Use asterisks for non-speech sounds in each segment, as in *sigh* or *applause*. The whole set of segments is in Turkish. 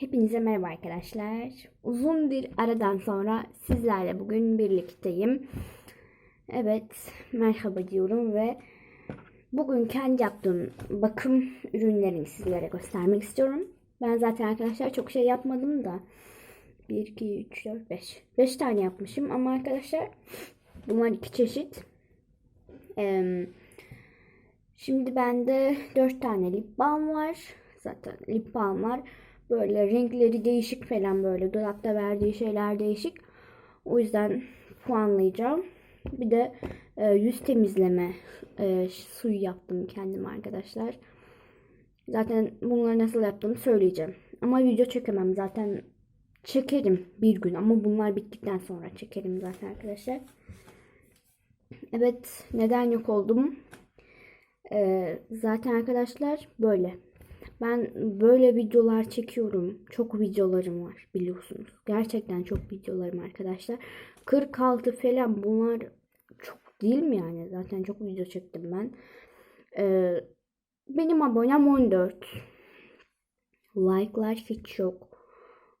Hepinize merhaba arkadaşlar. Uzun bir aradan sonra sizlerle bugün birlikteyim. Evet, merhaba diyorum ve bugün kendi yaptığım bakım ürünlerini sizlere göstermek istiyorum. Ben zaten arkadaşlar çok şey yapmadım da 1, 2, 3, 4, 5. 5 tane yapmışım ama arkadaşlar bunlar iki çeşit. Ee, şimdi bende 4 tane lip balm var. Zaten lip balm var. Böyle renkleri değişik falan böyle. Dudakta verdiği şeyler değişik. O yüzden puanlayacağım. Bir de e, yüz temizleme e, suyu yaptım kendim arkadaşlar. Zaten bunları nasıl yaptığımı söyleyeceğim. Ama video çekemem zaten. Çekerim bir gün ama bunlar bittikten sonra çekerim zaten arkadaşlar. Evet neden yok oldum? Ee, zaten arkadaşlar böyle. Ben böyle videolar çekiyorum. Çok videolarım var biliyorsunuz. Gerçekten çok videolarım arkadaşlar. 46 falan bunlar çok değil mi yani? Zaten çok video çektim ben. Ee, benim abonem 14. Like'lar hiç yok.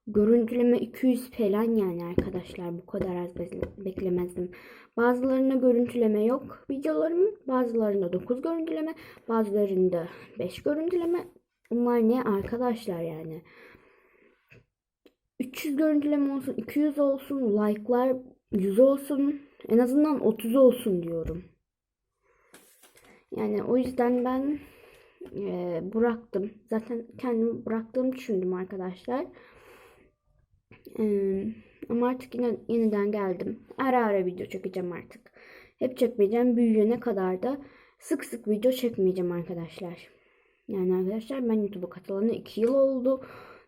Görüntüleme 200 falan yani arkadaşlar. Bu kadar az beklemezdim. Bazılarında görüntüleme yok videolarımın. Bazılarında 9 görüntüleme. Bazılarında 5 görüntüleme. Bunlar ne arkadaşlar yani. 300 görüntüleme olsun, 200 olsun, like'lar 100 olsun, en azından 30 olsun diyorum. Yani o yüzden ben e, bıraktım. Zaten kendimi bıraktığımı düşündüm arkadaşlar. E, ama artık yine yeniden geldim. Ara ara video çekeceğim artık. Hep çekmeyeceğim. Büyüyene kadar da sık sık video çekmeyeceğim arkadaşlar. Yani arkadaşlar ben YouTube'a katılalı 2 yıl oldu.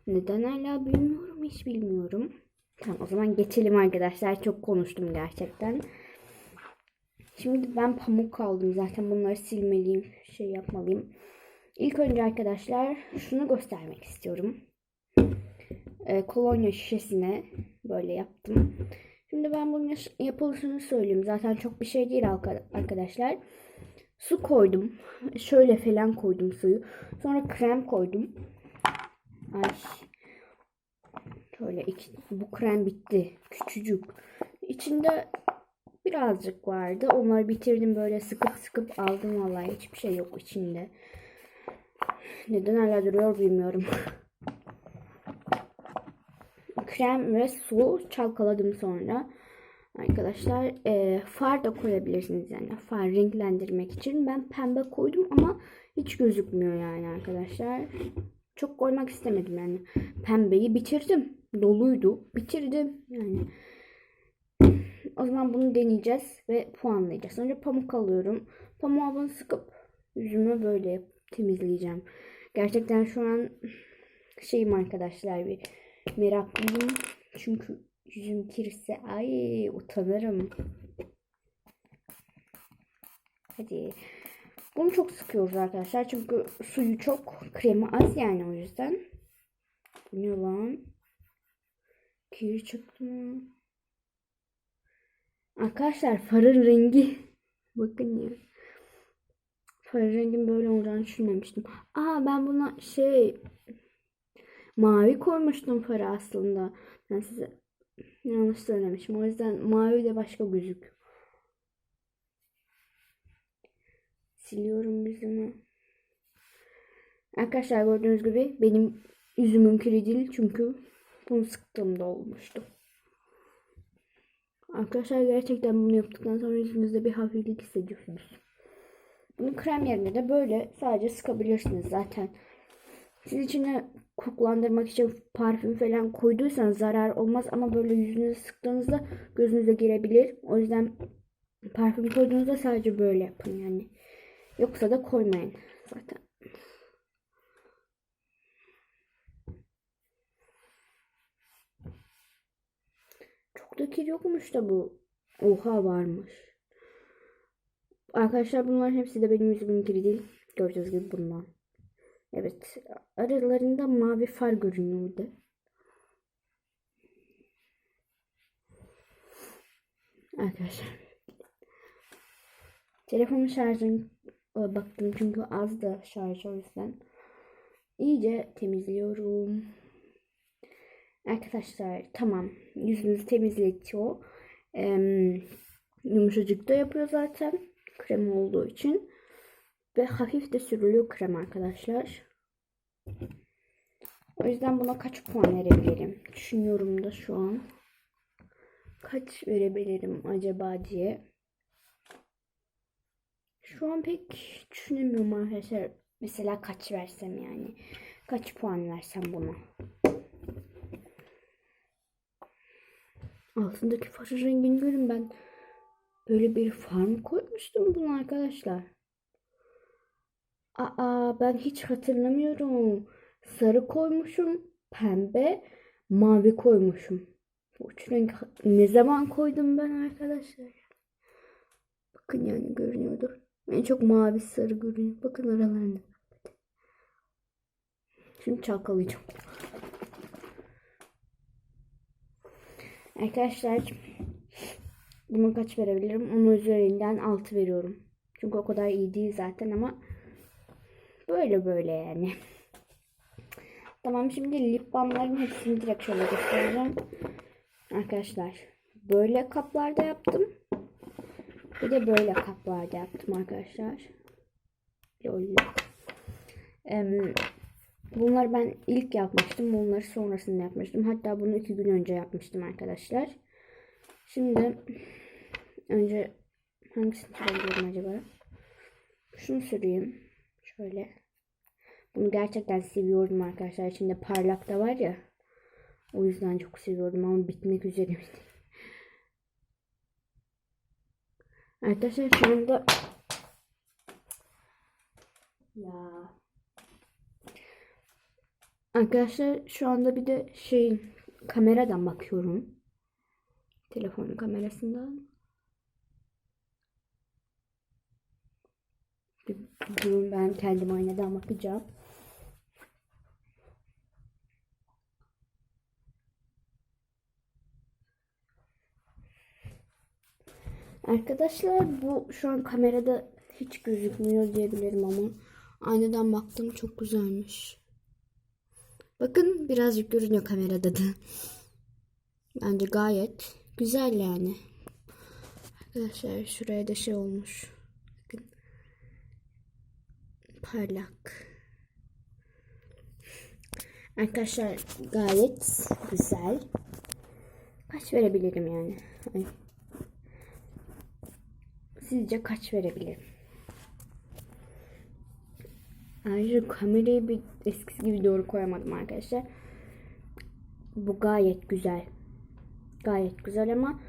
Neden hala bilmiyorum hiç bilmiyorum. Tamam o zaman geçelim arkadaşlar. Çok konuştum gerçekten. Şimdi ben pamuk aldım. Zaten bunları silmeliyim. Şey yapmalıyım. İlk önce arkadaşlar şunu göstermek istiyorum. Ee, kolonya şişesine böyle yaptım. Şimdi ben bunun yapılışını söyleyeyim. Zaten çok bir şey değil arkadaşlar. Su koydum. Şöyle falan koydum suyu. Sonra krem koydum. Ay. Şöyle iki, bu krem bitti. Küçücük. İçinde birazcık vardı. Onları bitirdim böyle sıkıp sıkıp aldım vallahi hiçbir şey yok içinde. Neden hala duruyor bilmiyorum. *laughs* Krem ve su çalkaladım sonra. Arkadaşlar e, far da koyabilirsiniz yani far renklendirmek için. Ben pembe koydum ama hiç gözükmüyor yani arkadaşlar. Çok koymak istemedim yani. Pembeyi bitirdim. Doluydu. Bitirdim yani. O zaman bunu deneyeceğiz ve puanlayacağız. Önce pamuk alıyorum. Pamuğu bunu sıkıp yüzümü böyle temizleyeceğim. Gerçekten şu an şeyim arkadaşlar bir meraklıyım. Çünkü Yüzüm kirse ay utanırım. Hadi. Bunu çok sıkıyoruz arkadaşlar. Çünkü suyu çok, kremi az yani o yüzden. Bu ne lan? Kir çıktı mı? Arkadaşlar farın rengi. *laughs* Bakın ya. Farın rengin böyle olacağını düşünmemiştim. Aa ben buna şey mavi koymuştum farı aslında. Ben size Yanlış söylemişim. O yüzden mavi de başka gözük. Siliyorum yüzümü. Arkadaşlar gördüğünüz gibi benim yüzümün kiri değil çünkü bunu sıktığımda olmuştu. Arkadaşlar gerçekten bunu yaptıktan sonra yüzünüzde bir hafiflik hissediyorsunuz. Bunu krem yerine de böyle sadece sıkabilirsiniz zaten. Siz içine koklandırmak için parfüm falan koyduysanız zarar olmaz ama böyle yüzünüze sıktığınızda gözünüze girebilir. O yüzden parfüm koyduğunuzda sadece böyle yapın yani. Yoksa da koymayın zaten. Çok da kir yokmuş da bu. Oha varmış. Arkadaşlar bunların hepsi de benim yüzümün kiri değil. Gördüğünüz gibi bundan. Evet. Aralarında mavi far görünüyordu. Arkadaşlar. Telefonun şarjını baktım çünkü az da şarj o yüzden. İyice temizliyorum. Arkadaşlar tamam yüzünüzü temizletiyor. Ee, yumuşacık da yapıyor zaten krem olduğu için. Ve hafif de sürülüyor krem arkadaşlar. O yüzden buna kaç puan verebilirim? Düşünüyorum da şu an. Kaç verebilirim acaba diye. Şu an pek düşünemiyorum arkadaşlar. Mesela kaç versem yani. Kaç puan versem buna. Altındaki farı rengini görün ben. Böyle bir farm koymuştum bunu arkadaşlar. Aa ben hiç hatırlamıyorum. Sarı koymuşum, pembe, mavi koymuşum. Bu üç renk ne zaman koydum ben arkadaşlar? Bakın yani görünüyordur. En çok mavi sarı görünüyor. Bakın aralarında. Şimdi çalkalayacağım. Arkadaşlar buna kaç verebilirim? Onun üzerinden 6 veriyorum. Çünkü o kadar iyi değil zaten ama böyle böyle yani. *laughs* Tamam şimdi lip balmların hepsini direkt şöyle göstereceğim. Arkadaşlar böyle kaplarda yaptım. Bir de böyle kaplarda yaptım arkadaşlar. Bunları ben ilk yapmıştım. Bunları sonrasında yapmıştım. Hatta bunu iki gün önce yapmıştım arkadaşlar. Şimdi önce hangisini sürebilirim acaba? Şunu süreyim. Şöyle. Bunu gerçekten seviyorum arkadaşlar. İçinde parlak da var ya. O yüzden çok seviyorum ama bitmek üzere. *laughs* Arkadaşlar şu anda ya Arkadaşlar şu anda bir de şey kameradan bakıyorum. Telefonun kamerasından. Durun ben kendim aynadan bakacağım. Arkadaşlar bu şu an kamerada hiç gözükmüyor diyebilirim ama aynadan baktım çok güzelmiş. Bakın birazcık görünüyor kamerada da. Bence gayet güzel yani. Arkadaşlar şuraya da şey olmuş. Bakın. Parlak. Arkadaşlar gayet güzel. Kaç verebilirim yani? Ay. Sizce kaç verebilirim? Ayrıca kamerayı bir eskisi gibi doğru koyamadım arkadaşlar. Bu gayet güzel. Gayet güzel ama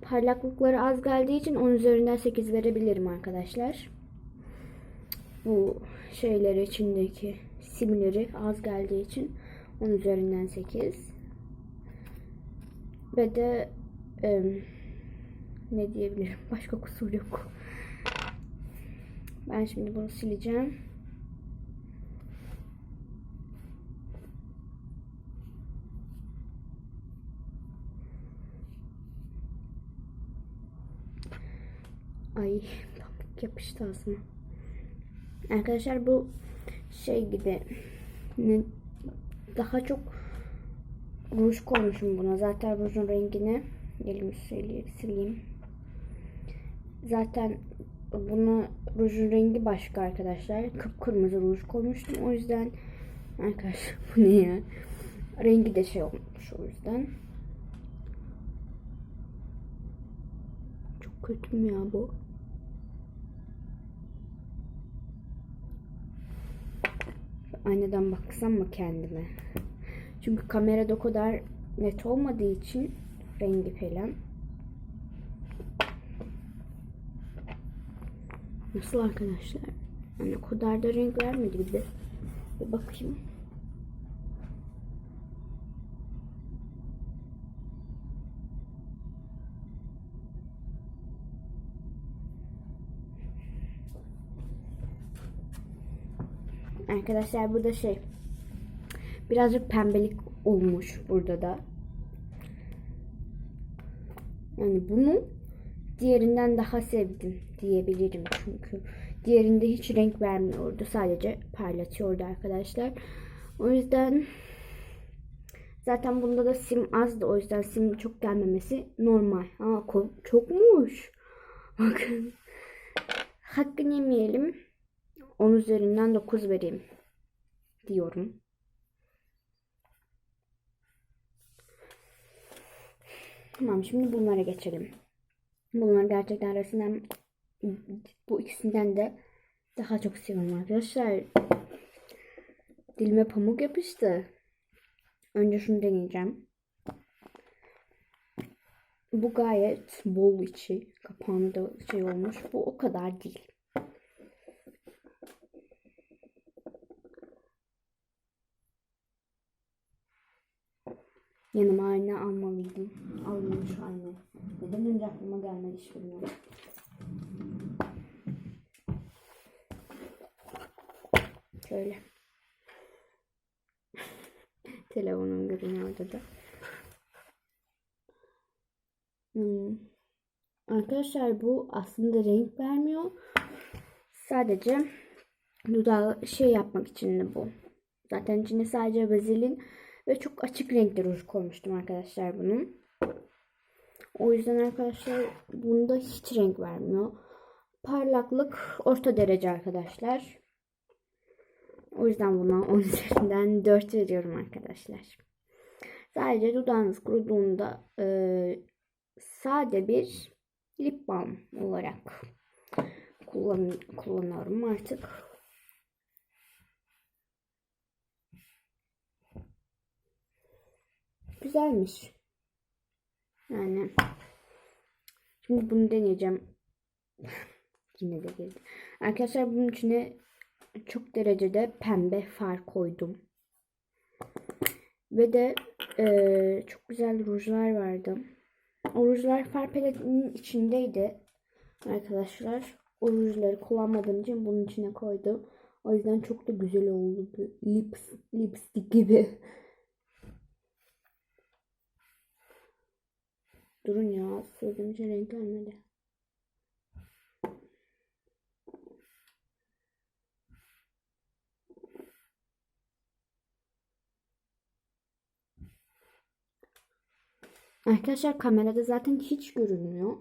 parlaklıkları az geldiği için 10 üzerinden 8 verebilirim arkadaşlar. Bu şeyler içindeki simleri az geldiği için 10 üzerinden 8. Ve de e, ne diyebilirim? *laughs* Başka kusur yok. Ben şimdi bunu sileceğim. Ay pamuk yapıştı ağzıma. Arkadaşlar bu şey gibi ne, daha çok ruj koymuşum buna. Zaten rujun rengini elimi sileyim. Zaten bunu rujun rengi başka arkadaşlar. Kıpkırmızı ruj koymuştum. O yüzden arkadaşlar *laughs* bu ne ya? Rengi de şey olmuş o yüzden. Çok kötü mü ya bu? aynadan baksam mı kendime? Çünkü kamerada o kadar net olmadığı için rengi falan. Nasıl arkadaşlar? Yani o kadar da renk vermedi bir de. Bir bakayım. Arkadaşlar burada şey birazcık pembelik olmuş burada da. Yani bunu diğerinden daha sevdim diyebilirim çünkü. Diğerinde hiç renk vermiyordu. Sadece parlatıyordu arkadaşlar. O yüzden Zaten bunda da sim azdı. O yüzden sim çok gelmemesi normal. Ko- çokmuş. *laughs* Bakın. Hakkını yemeyelim. 10 üzerinden 9 vereyim. Diyorum. Tamam şimdi bunlara geçelim. Bunlar gerçekten resimden bu ikisinden de daha çok seviyorum arkadaşlar. Dilime pamuk yapıştı. Önce şunu deneyeceğim. Bu gayet bol içi. Kapağında şey olmuş. Bu o kadar değil. Yanıma ayna almalıydım. Almamış ayna. Önce aklıma gelmedi hiç bilmiyorum. Şöyle. *laughs* Telefonum görünüyor orada da. Hmm. Arkadaşlar bu aslında renk vermiyor. Sadece dudağı şey yapmak için de bu. Zaten içine sadece vazelin ve çok açık renkli ruj koymuştum arkadaşlar bunun. O yüzden arkadaşlar bunda hiç renk vermiyor. Parlaklık orta derece arkadaşlar. O yüzden buna 10 *laughs* üzerinden 4 veriyorum arkadaşlar. Sadece dudağınız kuruduğunda e, sade bir lip balm olarak kullan kullanıyorum artık. Güzelmiş. Yani şimdi bunu deneyeceğim. *laughs* Yine de girdi. Arkadaşlar bunun içine çok derecede pembe far koydum. Ve de e, çok güzel rujlar vardı. O rujlar far paletinin içindeydi. Arkadaşlar o rujları kullanmadığım için bunun içine koydum. O yüzden çok da güzel oldu. Lips, lipstick gibi. *laughs* Durun ya. Söylediğim şey renk gelmedi. Arkadaşlar kamerada zaten hiç görünmüyor.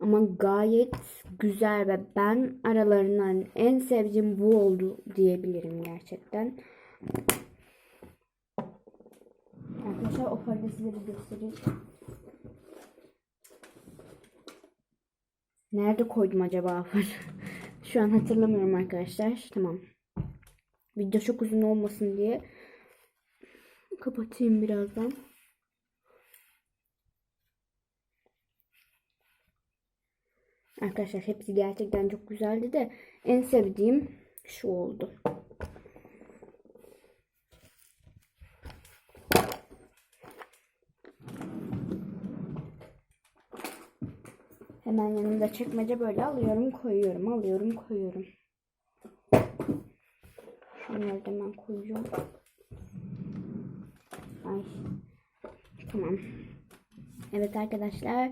Ama gayet güzel ve ben aralarından en sevdiğim bu oldu diyebilirim gerçekten. Arkadaşlar o farda size bir göstereyim. Nerede koydum acaba? *laughs* Şu an hatırlamıyorum arkadaşlar. Tamam. Video çok uzun olmasın diye kapatayım birazdan. Arkadaşlar hepsi gerçekten çok güzeldi de en sevdiğim şu oldu. Hemen yanımda çekmece böyle alıyorum koyuyorum alıyorum koyuyorum. Şunları da hemen koyuyorum. Ay. Tamam. Evet arkadaşlar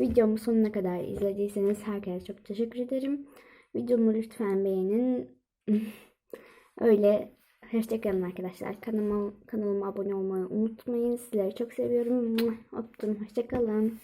videomu sonuna kadar izlediyseniz herkese çok teşekkür ederim. Videomu lütfen beğenin. *laughs* Öyle hoşçakalın arkadaşlar. Kanalıma, kanalıma abone olmayı unutmayın. Sizleri çok seviyorum. Öptüm. Hoşçakalın.